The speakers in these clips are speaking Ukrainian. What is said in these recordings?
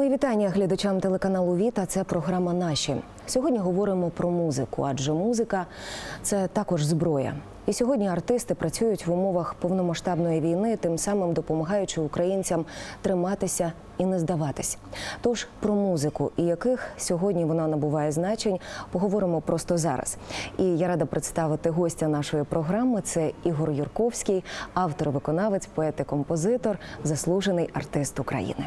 Мої вітання глядачам телеканалу Віта. Це програма Наші. Сьогодні говоримо про музику, адже музика це також зброя. І сьогодні артисти працюють в умовах повномасштабної війни, тим самим допомагаючи українцям триматися і не здаватись. Тож про музику і яких сьогодні вона набуває значень, поговоримо просто зараз. І я рада представити гостя нашої програми. Це Ігор Юрковський, автор, виконавець, поет і композитор, заслужений артист України.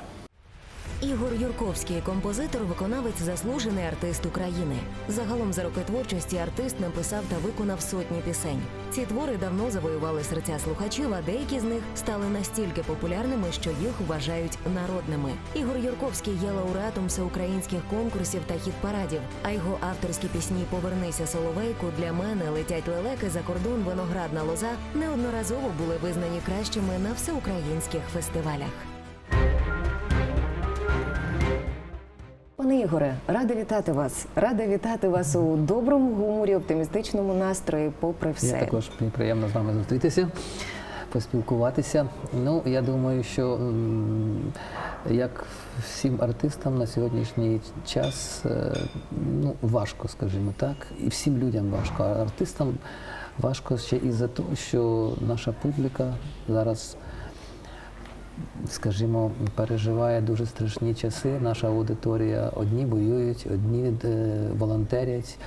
Ігор Юрковський, композитор, виконавець, заслужений артист України. Загалом за роки творчості артист написав та виконав сотні пісень. Ці твори давно завоювали серця слухачів, а деякі з них стали настільки популярними, що їх вважають народними. Ігор Юрковський є лауреатом всеукраїнських конкурсів та хіт-парадів. А його авторські пісні Повернися соловейку для мене летять лелеки за кордон виноградна лоза неодноразово були визнані кращими на всеукраїнських фестивалях. Пане Ігоре, рада вітати вас. Рада вітати вас у доброму гуморі, оптимістичному настрої, попри все. Я також мені приємно з вами зустрітися, поспілкуватися. Ну, я думаю, що як всім артистам на сьогоднішній час е, ну, важко, скажімо так, і всім людям важко. А артистам важко ще і за те, що наша публіка зараз. Скажімо, переживає дуже страшні часи. Наша аудиторія одні воюють, одні е, волонтерять.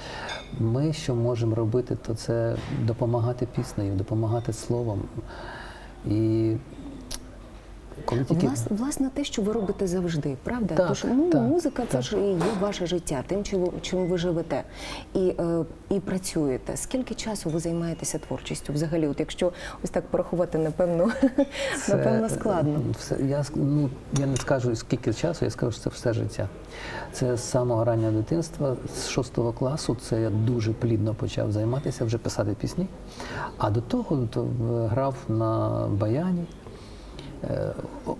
Ми що можемо робити, то це допомагати піснею, допомагати словом. І коли тільки Влас, власне, те, що ви робите завжди, правда? Так, Тож ну, так, музика це ж і є ваше життя, тим, чим, чим ви живете і, е, і працюєте. Скільки часу ви займаєтеся творчістю? Взагалі, от якщо ось так порахувати, напевно, Це, напевно, е, складно. Все, я, ну, я не скажу скільки часу, я скажу, що це все життя. Це з самого раннього дитинства, з шостого класу, це я дуже плідно почав займатися, вже писати пісні. А до того то, е, грав на баяні, е,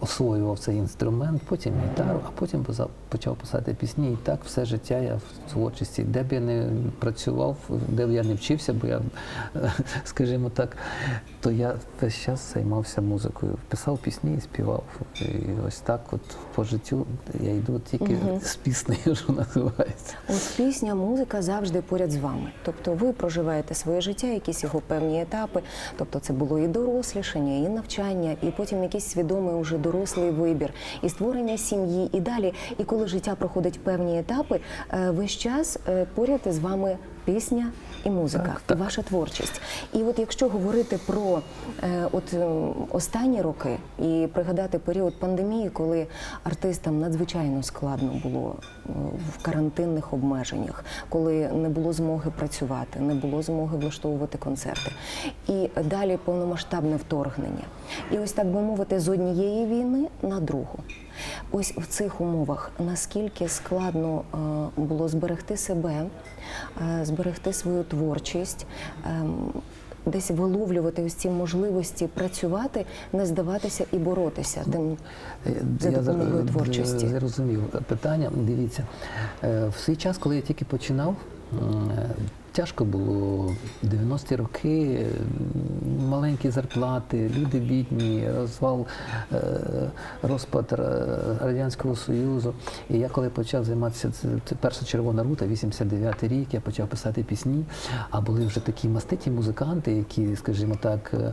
освоював цей інструмент, потім гітару, а потім почав писати пісні. І так все життя я в творчості. Де б я не працював, де б я не вчився, бо я, е, скажімо так, то я весь час займався музикою. Писав пісні і співав. І ось так, от по життю я йду тільки з піснею, що називається. От пісня, музика завжди поряд з вами. Тобто ви проживаєте своє життя, якісь його певні етапи. Тобто це було і дорослішання, і навчання, і потім якийсь свідомий уже дорослий вибір, і створення сім'ї, і далі. І коли життя проходить певні етапи, е, весь час е, поряд із вами пісня і музика, Так, і так. ваша творчість. І от якщо говорити про е, от е, останні роки і пригадати період пандемії, коли артистам надзвичайно складно було е, в карантинних обмеженнях, коли не було змоги працювати, не було змоги влаштовувати концерти, і далі повномасштабне вторгнення. І ось так би мовити, з однієї війни на другу. Ось в цих умовах наскільки складно е, було зберегти себе, е, зберегти свою творчість, ем, десь виловлювати ось ці можливості працювати, не здаватися і боротися тим за допомогою творчості. творчості. Зрозумів питання. Дивіться, е, в свій час, коли я тільки починав, е, тяжко було 90-ті роки, маленькі зарплати, люди бідні, розвал, е, розпад е, Радянського Союзу. І я коли почав займатися, перша червона рута, 89-й рік, я почав писати пісні, а були вже такі маститі музиканти, які, скажімо так, е,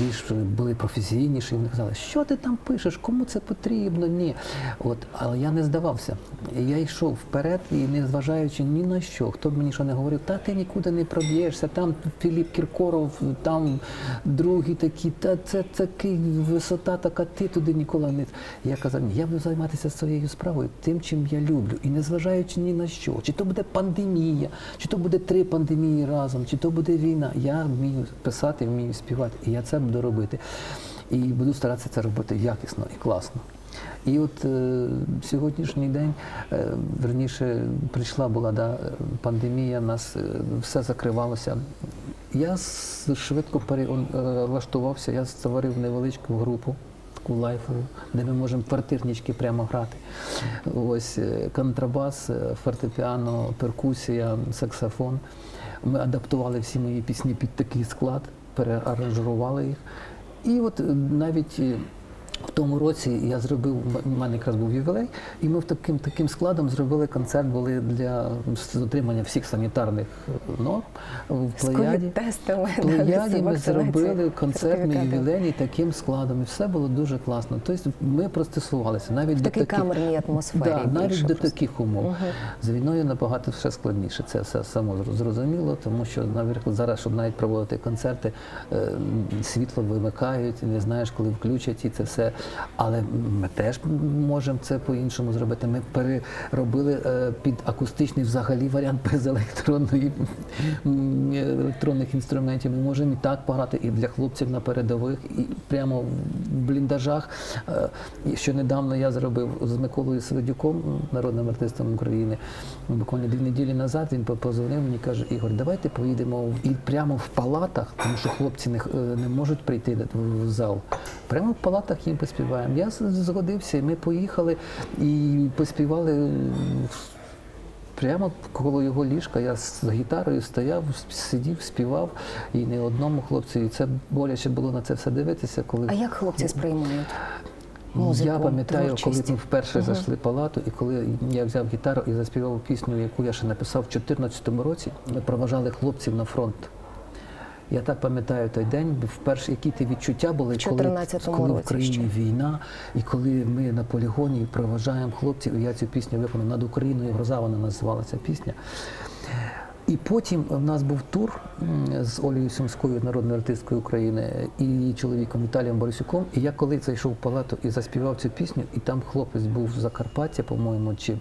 більш були професійніші, вони казали, що ти там пишеш, кому це потрібно? Ні. От, але я не здавався. Я йшов вперед і не зважаючи ні на що, хто б мені що не говорив, та ти нікуди не проб'єшся, там Філіп Кіркоров, там другі такі, та це такий висота така, ти туди ніколи не. Я казав, я буду займатися своєю справою, тим, чим я люблю, і не зважаючи ні на що, чи то буде пандемія, чи то буде три пандемії разом, чи то буде війна. Я вмію писати, вмію співати, і я це буду робити. І буду старатися це робити якісно і класно. І от е, сьогоднішній день, е, верніше, прийшла була да, пандемія, нас е, все закривалося. Я швидко перелаштувався, я створив невеличку групу. Таку лайфову, де ми можемо квартирнички прямо грати. Ось е, контрабас, е, фортепіано, перкусія, саксофон. Ми адаптували всі мої пісні під такий склад, переаранжували їх. І от е, навіть е, тому році я зробив, у мене якраз був ювілей, і ми в таким таким складом зробили концерт, були для дотримання всіх санітарних норм в Плеяді. В Плеяді ми зробили концертний сертифікати. ювілейний таким складом, і все було дуже класно. Тобто ми пристосувалися навіть В до таких, камерній атмосфері Да, навіть більше до просто. таких умов. З війною набагато все складніше. Це все само зрозуміло, тому що, наприклад, зараз, щоб навіть проводити концерти, е, світло вимикають, не знаєш, коли включать і це все. Але ми теж можемо це по-іншому зробити. Ми переробили е, під акустичний взагалі варіант без електронної електронних інструментів. Ми можемо і так пограти, і для хлопців на передових, і прямо в бліндажах. Е, Що недавно я зробив з Миколою Середюком, народним артистом України. Буквально дві неділі назад він позвонив мені, каже: Ігор, давайте поїдемо і прямо в палатах, тому що хлопці не, е, не можуть прийти в зал. Прямо в палатах їм поспіваємо. Я згодився, і ми поїхали і поспівали. Прямо коло його ліжка я з гітарою стояв, сидів, співав, і не одному хлопцю. І це боляче було на це все дивитися, коли А як хлопці сприймають музику, я пам'ятаю, коли ми вперше зайшли в палату, і коли я взяв гітару і заспівав пісню, яку я ще написав в 2014 році, ми проважали хлопців на фронт. Я так пам'ятаю той день, вперше які ті відчуття були, коли, коли в році країні ще. війна, і коли ми на полігоні проважаємо хлопців, і я цю пісню виконав над Україною, гроза вона називалася пісня. І потім в нас був тур з Олею Сумською, народною артисткою України, і її чоловіком Віталієм Борисюком. І я коли зайшов в палату і заспівав цю пісню, і там хлопець був з Закарпаття, по-моєму, чи,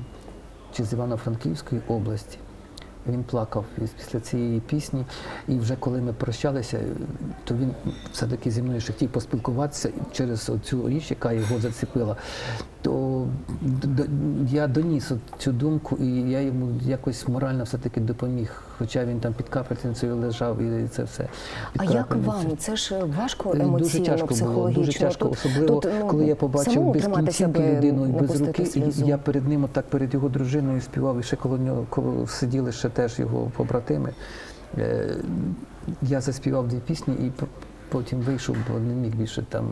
чи з Івано-Франківської області. Він плакав після цієї пісні, і вже коли ми прощалися, то він все-таки зі мною ще хотів поспілкуватися через цю річ, яка його зацепила. То я доніс цю думку, і я йому якось морально все-таки допоміг. Хоча він там під капельницею лежав і це все. А як вам? Це ж важко Е, емоційно, дуже тяжко психологічно. було, дуже тяжко, Тут- особливо тут, ну, коли я побачив без кінцівки людину і без руки. І я перед ним так перед його дружиною співав, і ще коло нього коло сиділи ще теж його побратими. Е, Я заспівав дві пісні і потім вийшов, бо не міг більше там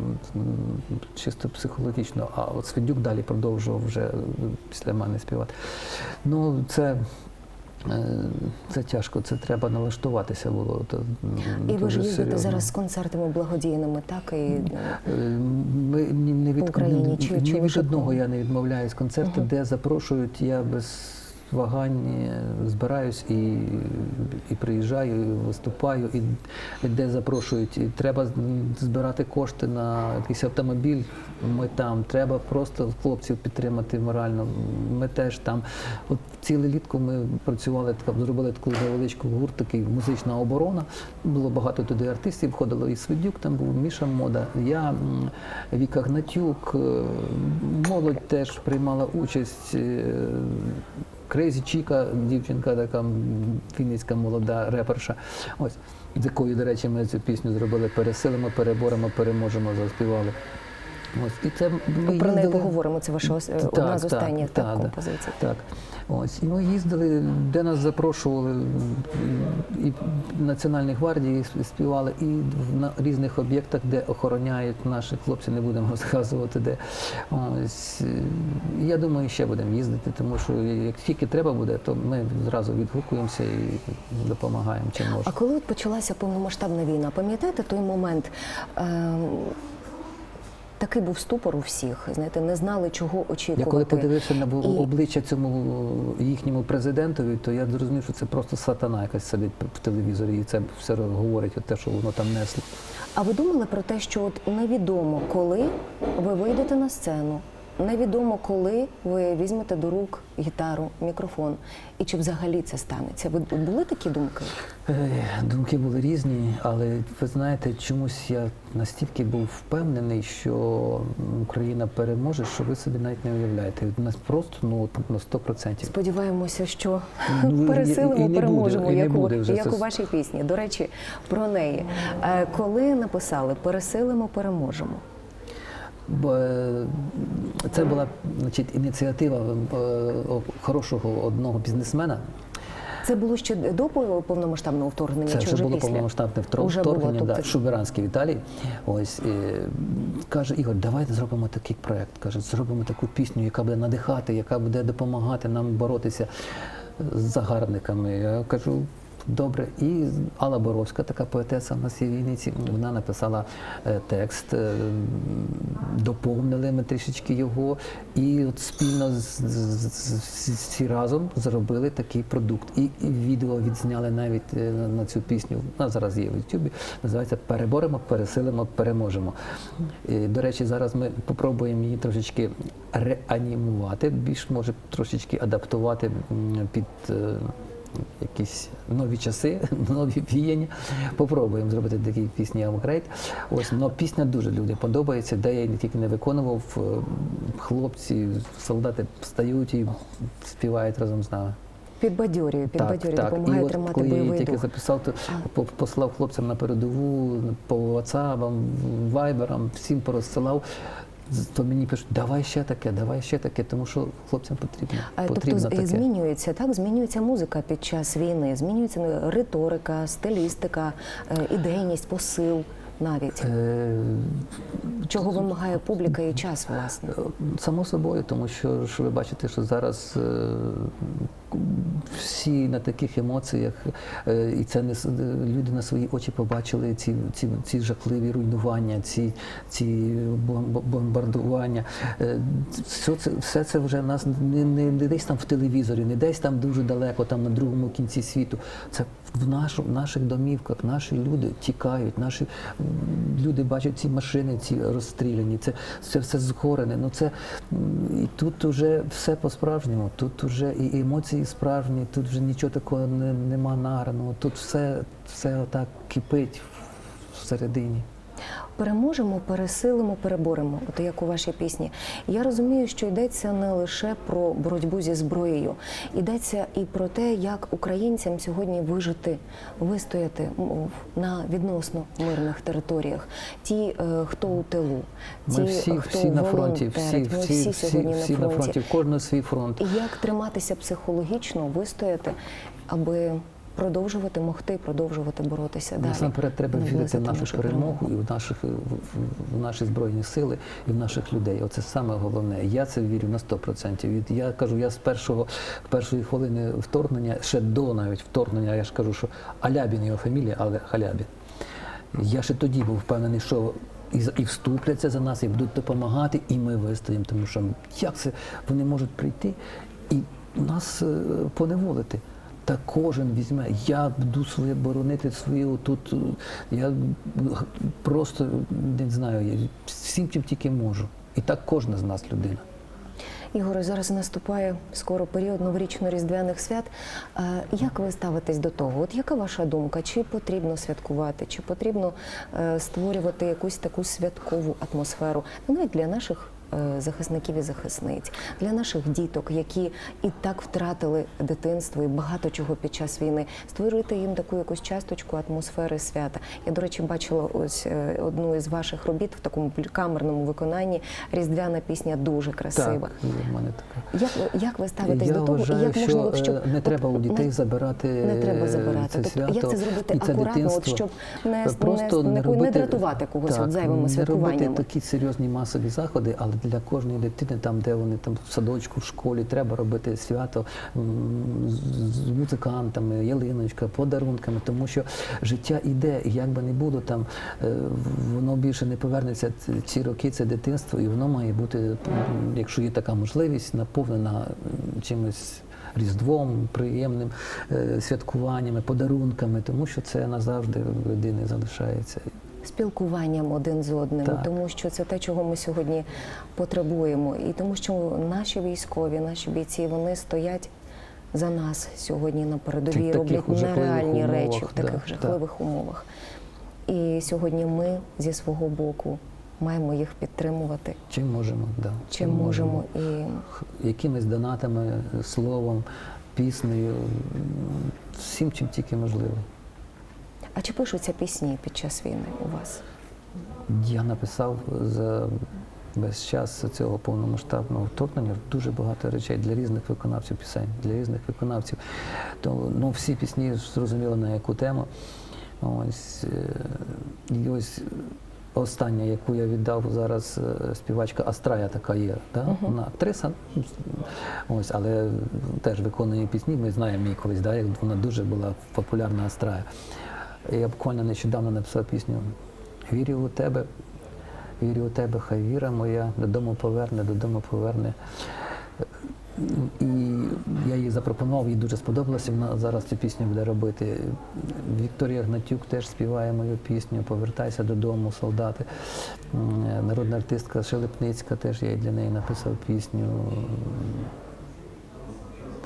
чисто психологічно. А от Свидюк далі продовжував вже е, після мене співати. Ну, це. е, Це тяжко, це треба налаштуватися було. То, І ви ж їздите зараз з концертами благодійними, так? І Ми ні, не від, Україні, ні, чи- ні чи від одного я не відмовляюсь. Концерти, де запрошують, я без вагань е, збираюсь і, і приїжджаю, і виступаю, і де запрошують. І треба збирати кошти на якийсь автомобіль. Ми там. Треба просто хлопців підтримати морально. Ми теж там. От ціле літко ми працювали, така, зробили таку невеличку гурт, такий музична оборона. Було багато туди артистів, входило і Свидюк, там був Міша Мода, я, Віка Гнатюк, е, молодь теж приймала участь. Крейзі Чіка, дівчинка, така фінська молода реперша. Ось з якою, до речі, ми цю пісню зробили пересилимо, переборемо, переможемо, заспівали. Ось і це ми про неї поговоримо. Це ваша ос- Так, одна з останніх так, так, композицій. Так, ось і ми їздили, де нас запрошували, і Національній гвардії співали, і в- на різних об'єктах, де охороняють наших хлопців, не будемо розказувати, де ось я думаю, ще будемо їздити, тому що як тільки треба буде, то ми зразу відгукуємося і допомагаємо чим А коли почалася повномасштабна війна, пам'ятаєте той момент? Е, такий був ступор у всіх, знаєте, не знали, чого очікувати. Я коли подивився на І- обличчя цьому їхньому президентові, то я зрозумів, що це просто сатана якась сидить в телевізорі, і це все говорить, от те, що воно там несло. А ви думали про те, що от невідомо, коли ви вийдете на сцену, невідомо, коли ви візьмете до рук гітару, мікрофон, і чи взагалі це станеться? Ви були такі думки? Е, Думки були різні, але ви знаєте, чомусь я настільки був впевнений, що Україна переможе, що ви собі навіть не уявляєте. У нас просто ну на 100%. Сподіваємося, що Ну, пересилимо, і не буде, переможемо, і не як, буде вже як це у вашій пісні. До речі, про неї. Е, Коли написали Пересилимо, переможемо. Це була значить, ініціатива е, хорошого одного бізнесмена. Це було ще до повномасштабного вторгнення Це чи вже було після? повномасштабне втор- Уже було, вторгнення. тобто да, Шуберанський Віталій. Ось е, каже Ігор, давайте зробимо такий проект. Каже, зробимо таку пісню, яка буде надихати, яка буде допомагати нам боротися з загарбниками. Я кажу. Добре, і Алла Боровська, така поетеса в нас є в Вінниці, вона написала е, текст, е, доповнили ми трішечки його, і от спільно з, всі разом зробили такий продукт. І, відео відзняли навіть е, на, цю пісню. Вона зараз є в Ютубі. Називається Переборемо, пересилимо, переможемо. І, до речі, зараз ми попробуємо її трошечки реанімувати, більш може трошечки адаптувати під. Якісь нові часи, нові віяння. Попробуємо зробити такі пісні апгрейд. Ось, но пісня дуже людям подобається, де я не тільки не виконував, е, хлопці, солдати встають і співають разом з нами. Підбадьорює, підбадьорює, допомагає І от тримати коли я тільки дух. записав, то по- послав хлопцям на передову, по WhatsApp, вайберам, всім порозсилав. То мені пишуть, давай ще таке, давай ще таке, тому що хлопцям потрібно. А, потрібно тобто таке. змінюється так, змінюється музика під час війни, змінюється ну, риторика, стилістика, е, ідейність, посил навіть. Е, Чого вимагає публіка і час, власне. Само собою, тому що, що ви бачите, що зараз е, всі на таких емоціях, е, і це не люди на свої очі побачили ці, ці, ці жахливі руйнування, ці, ці бомбардування. Е, Все це, все це вже в нас не, не, не десь там в телевізорі, не десь там дуже далеко, там на другому кінці світу. Це в, нашу, в наших домівках наші люди тікають, наші люди бачать ці машини, ці розстріляні. Це, це все згорене. Ну це і тут вже все по-справжньому. Тут вже і емоції справжні, тут вже нічого такого не, нема награного. Тут все, все отак кипить всередині. Переможемо, пересилимо, переборемо, от як у вашій пісні. Я розумію, що йдеться не лише про боротьбу зі зброєю, йдеться і про те, як українцям сьогодні вижити, вистояти на відносно мирних територіях. Ті, е, хто у тилу, ті, Ми всі, хто всі на фронті, всі. Ми всі, всі сьогодні всі на фронті. на фронті, кожного свій фронт. І як триматися психологічно, вистояти, аби продовжувати могти, продовжувати боротися далі. Насамперед треба вірити в нашу перемогу і в наших в, наші збройні сили і в наших людей. Оце саме головне. Я це вірю на 100%. Від я кажу, я з першого першої хвилини вторгнення, ще до навіть вторгнення, я ж кажу, що Алябін його фамілія, але Халябін. Я ще тоді був впевнений, що і, і вступляться за нас, і будуть допомагати, і ми вистоїмо. Тому що як це вони можуть прийти і нас е, поневолити? Та кожен візьме, я буду своє боронити свою тут. е, Я просто не знаю, я всім чим тільки можу. І так кожна з нас людина. Ігоре, зараз наступає скоро період новорічно-різдвяних свят. Е, Як ви ставитесь до того? От яка ваша думка? Чи потрібно святкувати, чи потрібно е, створювати якусь таку святкову атмосферу? Ну, навіть для наших захисників і захисниць, для наших діток, які і так втратили дитинство і багато чого під час війни, створити їм таку якусь часточку атмосфери свята. Я, до речі, бачила ось е, одну із ваших робіт в такому камерному виконанні. Різдвяна пісня дуже красива. Так, в мене така. Як, як ви ставитесь Я до того, вважаю, і як можливо, що щоб е, не треба у дітей не- забирати не треба е, забирати. це Тобто, свято як це зробити це акуратно, от щоб не, Просто не, не, не робити- дратувати когось так, от зайвими не святкуваннями. робити такі серйозні масові заходи, але для кожної дитини, там, де вони там в садочку, в школі, треба робити свято з- музикантами, ялиночка, подарунками, тому що життя іде, і як би не було там, е, воно більше не повернеться ці роки, це дитинство, і воно має бути, якщо є така можливість, наповнена чимось. Різдвом, приємним е, святкуваннями, подарунками, тому що це назавжди в людини залишається. Спілкуванням один з одним, Так. тому що це те, чого ми сьогодні потребуємо, і тому, що наші військові, наші бійці, вони стоять за нас сьогодні на передовій, роблять нереальні умовах, речі в таких так. жахливих умовах. І сьогодні ми зі свого боку маємо їх підтримувати. Чим можемо, да. Чим можемо і Якимись донатами, словом, піснею, всім, чим тільки можливо. А чи пишуться пісні під час війни у вас? Я написав за Весь час цього повномасштабного вторгнення дуже багато речей для різних виконавців пісень, для різних виконавців. То ну, всі пісні зрозуміло на яку тему. Ось е, і ось остання, яку я віддав зараз, е, співачка Астрая така є. Да? Вона актриса, ось, але теж виконує пісні. Ми знаємо її колись, да? вона дуже була популярна Астрая. Я буквально нещодавно написав пісню Вірю у тебе, вірю у тебе, хай віра моя, додому поверне, додому поверне. І я їй запропонував, їй дуже сподобалося. Вона зараз цю пісню буде робити. Вікторія Гнатюк теж співає мою пісню Повертайся додому, солдати. Народна артистка Шелепницька теж я для неї написав пісню.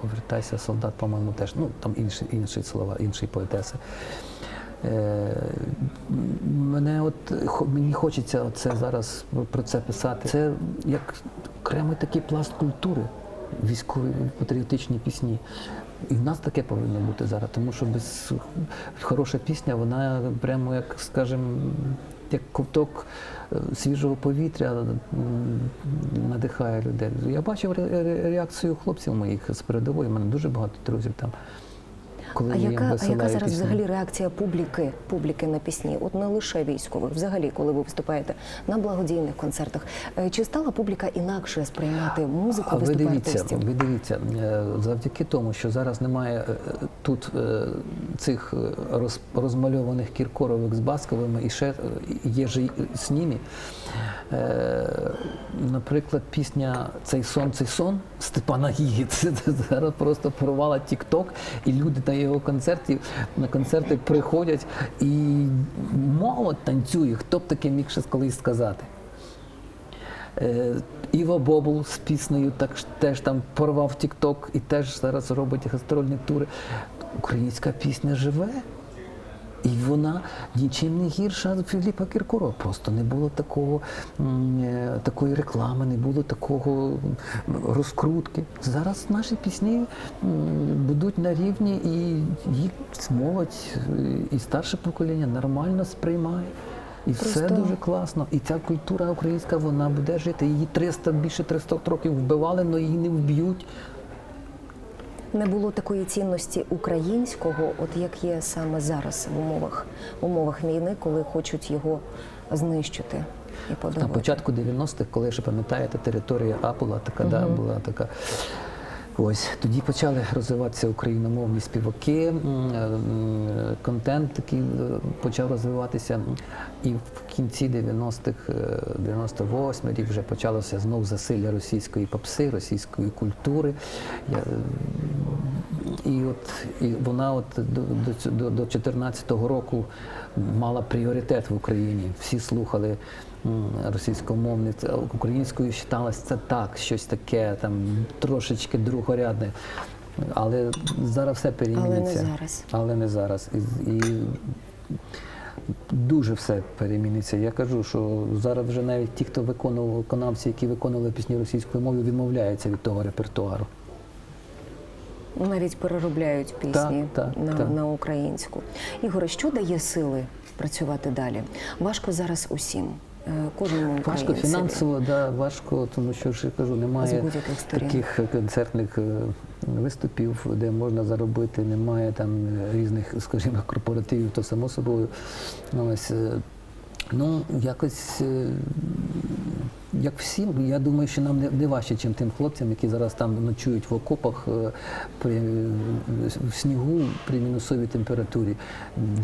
Повертайся, солдат, по-моєму, теж. Ну, там інші, інші слова, інші поетеси. Е, мене от мені хочеться оце зараз про це писати. Це як окремий такий пласт культури, військові патріотичні пісні. І в нас таке повинно бути зараз, тому що без хороша пісня, вона прямо як, скажімо, як ковток е, свіжого повітря надихає людей. Я бачив ре- ре- реакцію хлопців моїх з передової. У мене дуже багато друзів там. Коли А яка, а яка зараз пісні. взагалі реакція публіки, публіки на пісні? От не лише військових, взагалі, коли ви виступаєте на благодійних концертах, Е, чи стала публіка інакше сприймати музику А ви дивіться, ви дивіться, е, завдяки тому, що зараз немає е, тут цих роз, розмальованих кіркорових з басковими і ще є ж снімі. Е, Наприклад, пісня Цей сон, цей сон Степана Гіги. Це зараз просто порвала Тік-Ток, і люди на його концертів на концерти приходять і мало танцює. Хто б таке міг ще колись сказати? Е, Іва Бобул з піснею так, теж там порвав Тік-Ток і теж зараз робить гастрольні тури. Українська пісня живе. І вона нічим не гірша Філіпа Кіркорова. Просто не було такого, е, такої реклами, не було такого розкрутки. Зараз наші пісні будуть на рівні, і їх молодь е, і старше покоління нормально сприймає. І все дуже класно. І ця культура українська вона буде жити. Її 300, більше 300 років вбивали, але її не вб'ють. Не було такої цінності українського, от як є саме зараз в умовах, в умовах війни, коли хочуть його знищити і На початку 90-х, коли ще пам'ятаєте, територія Апула така, да, була така. Ось тоді почали розвиватися україномовні співаки, е, контент такий е, почав розвиватися. І в кінці 90-х, е, 98 рік вже почалося знов засилля російської попси, російської культури. Я, е, і от і вона от до, до, до, до 14-го року мала пріоритет в Україні. Всі слухали Це Українською вважалось це так, щось таке, там трошечки другорядне. Але зараз все переміниться. Не зараз. Але не зараз. І, і дуже все переміниться. Я кажу, що зараз вже навіть ті, хто виконував виконавці, які виконували пісні російською мовою, відмовляються від того репертуару. Навіть переробляють пісні Так, так, на, так. на українську. Ігоре, що дає сили працювати далі? Важко зараз усім. Е, Кожному Важко фінансово, да, важко, тому що ж я кажу, немає таких концертних е, виступів, де можна заробити, немає там е, різних, скажімо, корпоративів, то само собою. Ось, е, ну, якось. Як всім, я думаю, що нам не, не важче, ніж тим хлопцям, які зараз там ночують в окопах е, при, е, в снігу при мінусовій температурі.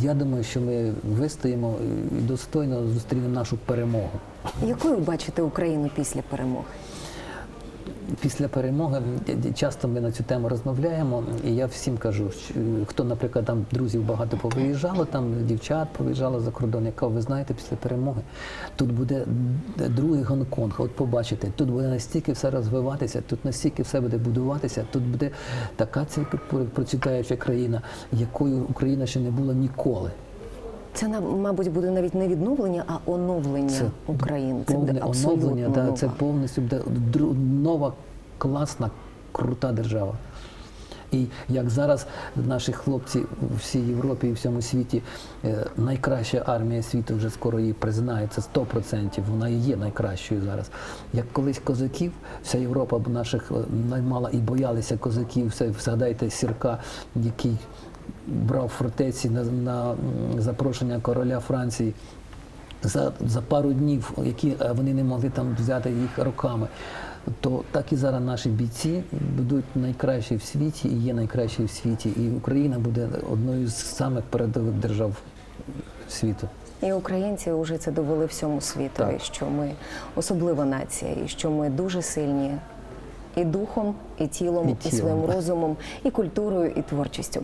Я думаю, що ми вистоїмо і достойно зустрінемо нашу перемогу. Якою бачите Україну після перемоги? Після перемоги часто ми на цю тему розмовляємо, і я всім кажу, хто, наприклад, там друзів багато повиїжджало, там дівчат повиїжджало за кордон, я кажу, ви знаєте, після перемоги тут буде другий Гонконг. От побачите, тут буде настільки все розвиватися, тут настільки все буде будуватися, тут буде така процвітаюча країна, якою Україна ще не була ніколи. Це мабуть буде навіть не відновлення, а оновлення Це України. Це буде оновлення, да, нова. це повністю буде нова, класна, крута держава. І як зараз наші хлопці у всій Європі і всьому світі е, найкраща армія світу вже скоро її признає, це 100%, вона і є найкращою зараз. Як колись козаків, вся Європа наших е, наймала і боялися козаків, все, згадайте Сірка, який брав фортеці на, на запрошення короля Франції за, за пару днів, які е, вони не могли там взяти їх роками. То так і зараз наші бійці будуть найкращі в світі і є найкращі в світі. І Україна буде одною з самих передових держав світу. І українці вже це довели всьому світу, Так. що ми особлива нація, і що ми дуже сильні і духом, і тілом, І і, тілом, своїм розумом, і культурою, і творчістю.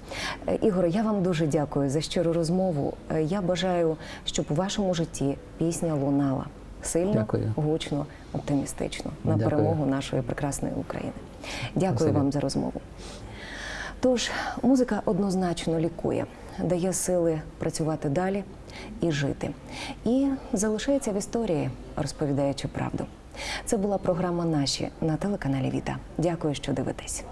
Е, Ігоре, я вам дуже дякую за щиру розмову. Е, Я бажаю, щоб у вашому житті пісня лунала сильно, Дякую. гучно, оптимістично на Дякую. перемогу нашої прекрасної України. Дякую Спасибі. вам за розмову. Тож музика однозначно лікує, дає сили працювати далі і жити. І залишається в історії, розповідаючи правду. Це була програма Наші на телеканалі Віта. Дякую, що дивитесь.